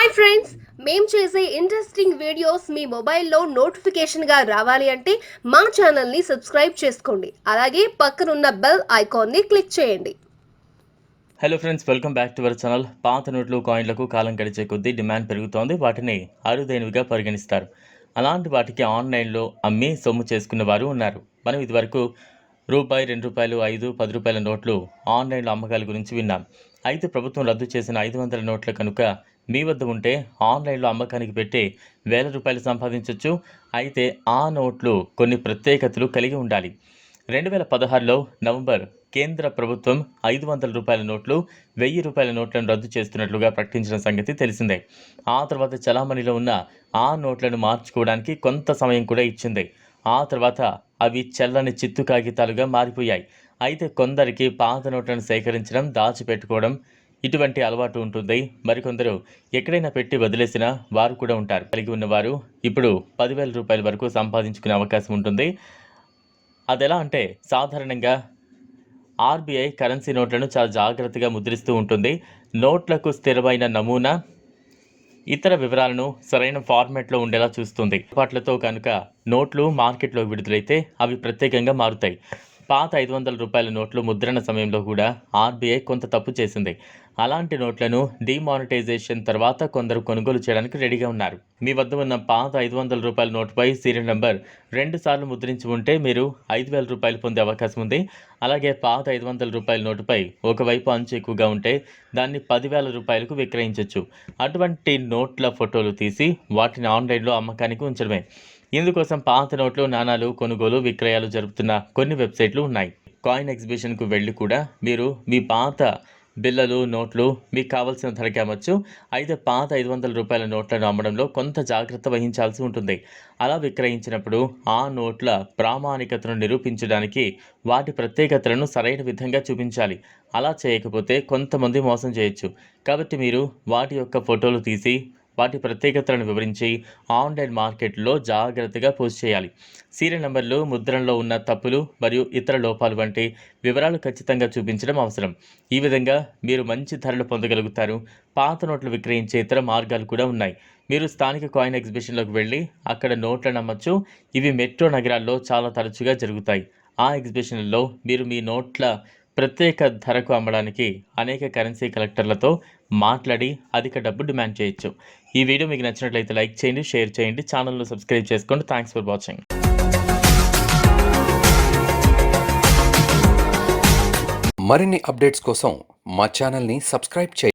Hi friends మేము చేసే interesting videos మీ మొబైల్లో నోటిఫికేషన్గా రావాలి అంటే మా ఛానల్ని సబ్స్క్రైబ్ చేసుకోండి. అలాగే పక్కనున్న బెల్ ఐకాన్ని క్లిక్ చేయండి. Hello friends welcome back to our channel పాత నోట్లు కాయిన్లకు కాలం గడిచే కొద్దీ డిమాండ్ పెరుగుతోంది. వాటిని అరుదైనవిగా పరిగణిస్తారు. అలాంటి వాటికి ఆన్లైన్లో అమ్మి సొమ్ము చేసుకున్న వారు ఉన్నారు. మనం ఇదివరకు రూపాయి రెండు రూపాయలు ఐదు పది రూపాయల నోట్లు ఆన్లైన్లో అమ్మకాల గురించి విన్నాం. అయితే ప్రభుత్వం రద్దు చేసిన ఐదు వందల నోట్ల కనుక మీ వద్ద ఉంటే ఆన్లైన్లో అమ్మకానికి పెట్టి వేల రూపాయలు సంపాదించవచ్చు అయితే ఆ నోట్లు కొన్ని ప్రత్యేకతలు కలిగి ఉండాలి. రెండు వేల పదహారులో నవంబర్ కేంద్ర ప్రభుత్వం ఐదు వందల రూపాయల నోట్లు వెయ్యి రూపాయల నోట్లను రద్దు చేస్తున్నట్లుగా ప్రకటించిన సంగతి తెలిసిందే. ఆ తర్వాత చలామణిలో ఉన్న ఆ నోట్లను మార్చుకోవడానికి కొంత సమయం కూడా ఇచ్చింది. ఆ తర్వాత అవి చెల్లని చిత్తు కాగితాలుగా మారిపోయాయి. అయితే కొందరికి పాత నోట్లను సేకరించడం దాచిపెట్టుకోవడం ఇటువంటి అలవాటు ఉంటుంది. మరికొందరు ఎక్కడైనా పెట్టి వదిలేసినా వారు కూడా ఉంటారు. కలిగి ఉన్నవారు ఇప్పుడు పదివేల రూపాయల వరకు సంపాదించుకునే అవకాశం ఉంటుంది. అది ఎలా అంటే సాధారణంగా ఆర్బీఐ కరెన్సీ నోట్లను చాలా జాగ్రత్తగా ముద్రిస్తూ ఉంటుంది. నోట్లకు స్థిరమైన నమూనా ఇతర వివరాలను సరైన ఫార్మాట్లో ఉండేలా చూస్తుంది. వాటితో కనుక నోట్లు మార్కెట్లో విడుదలైతే అవి ప్రత్యేకంగా మారుతాయి. పాత ఐదు వందల రూపాయల నోట్లు ముద్రణ సమయంలో కూడా ఆర్బీఐ కొంత తప్పు చేసింది. అలాంటి నోట్లను డిమానిటైజేషన్ తర్వాత కొందరు కొనుగోలు చేయడానికి రెడీగా ఉన్నారు. మీ వద్ద ఉన్న పాత ఐదు వందల రూపాయల నోటుపై సీరియల్ నెంబర్ రెండు సార్లు ముద్రించి ఉంటే మీరు ఐదు వేల రూపాయలు పొందే అవకాశం ఉంది. అలాగే పాత ఐదు వందల రూపాయల నోటుపై ఒకవైపు అంచు ఎక్కువగా ఉంటే దాన్ని పదివేల రూపాయలకు విక్రయించవచ్చు అటువంటి నోట్ల ఫోటోలు తీసి వాటిని ఆన్లైన్లో అమ్మకానికి ఉంచడమే. ఇందుకోసం పాత నోట్లు నాణాలు కొనుగోలు విక్రయాలు జరుపుతున్న కొన్ని వెబ్సైట్లు ఉన్నాయి. కాయిన్ ఎగ్జిబిషన్కు వెళ్ళి కూడా మీరు మీ పాత బిల్లలు నోట్లు మీకు కావాల్సిన ధరకి అమ్మచ్చు. అయితే పాత ఐదు వందల రూపాయల నోట్లను అమ్మడంలో కొంత జాగ్రత్త వహించాల్సి ఉంటుంది. అలా విక్రయించినప్పుడు ఆ నోట్ల ప్రామాణికతను నిరూపించడానికి వాటి ప్రత్యేకతలను సరైన విధంగా చూపించాలి. అలా చేయకపోతే కొంతమంది మోసం చేయొచ్చు. కాబట్టి మీరు వాటి యొక్క ఫోటోలు తీసి వాటి ప్రత్యేకతలను వివరించి ఆన్లైన్ మార్కెట్లో జాగ్రత్తగా పోస్ట్ చేయాలి. సీరియల్ నెంబర్లు ముద్రణలో ఉన్న తప్పులు మరియు ఇతర లోపాలు వంటి వివరాలు ఖచ్చితంగా చూపించడం అవసరం. ఈ విధంగా మీరు మంచి ధరలు పొందగలుగుతారు. పాత నోట్లు విక్రయించే ఇతర మార్గాలు కూడా ఉన్నాయి. మీరు స్థానిక కాయిన్ ఎగ్జిబిషన్లోకి వెళ్ళి అక్కడ నోట్లను అమ్మచ్చు. ఇవి మెట్రో నగరాల్లో చాలా తరచుగా జరుగుతాయి. ఆ ఎగ్జిబిషన్లో మీరు మీ నోట్ల ప్రత్యేక ధరకు అమ్మడానికి అనేక కరెన్సీ కలెక్టర్లతో మాట్లాడి అధిక డబ్బు డిమాండ్ చేయొచ్చు. ఈ వీడియో మీకు నచ్చినట్లయితే లైక్ చేయండి షేర్ చేయండి ఛానల్ను సబ్స్క్రైబ్ చేసుకోండి. Thanks for watching. మరిన్ని అప్డేట్స్ కోసం మా ఛానల్ని సబ్స్క్రైబ్ చేయండి.